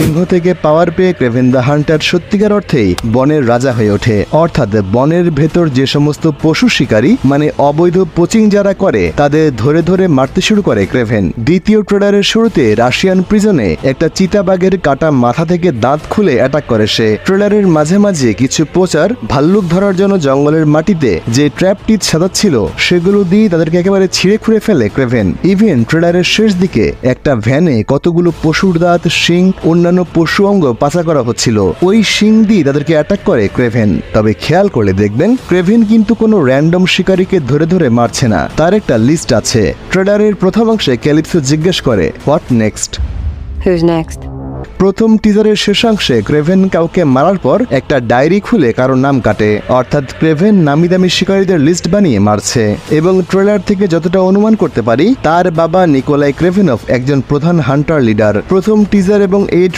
Sí. সিংহ থেকে পাওয়ার পেয়ে ক্রেভেন the Hunter সত্যিকার অর্থেই বনের রাজা হয়ে ওঠে। অর্থাৎ বনের ভেতর যে সমস্ত পশু শিকারী মানে অবৈধ পোচিং যারা করে, তাদের ধরে ধরে মারতে শুরু করে ক্রেভেন। দ্বিতীয় ট্রেলারের শুরুতে রাশিয়ান প্রিজনে একটা চিতাবাঘের কাটা মাথা থেকে দাঁত খুলে অ্যাটাক করে সে। ট্রেলারের মাঝে মাঝে কিছু প্রচার ভাল্লুক ধরার জন্য জঙ্গলের মাটিতে যে ট্র্যাপটি সাজাচ্ছিল, সেগুলো দিয়ে তাদেরকে একেবারে ছিঁড়ে খুঁড়ে ফেলে ক্রেভেন। ইভেন ট্রেলারের শেষ দিকে একটা ভ্যানে কতগুলো পশুর দাঁত, শিং, অন্যান্য পশু অঙ্গ পাচার করা হচ্ছিল। ওই শিং দিয়ে তাদেরকে অ্যাটাক করে ক্রেভেন। তবে খেয়াল করলে দেখবেন ক্রেভেন কিন্তু কোনো র্যান্ডম শিকারীকে ধরে ধরে মারছে না। তার একটা লিস্ট আছে। ট্রেলারের প্রথম অংশে ক্যালিপসো জিজ্ঞেস করে হোয়াট নেক্সট Who's next? প্রথম টিজারের শেষাংশে ক্রেভেন কাউকে মারার পর একটা ডায়েরি খুলে কারও নাম কাটে। অর্থাৎ ক্রেভেন নামি দামি শিকারীদের লিস্ট বানিয়ে মারছে। এবং ট্রেলার থেকে যতটা অনুমান করতে পারি তার বাবা নিকোলাই ক্রেভেনফ একজন প্রধান হান্টার লিডার প্রথম টিজার এবং এই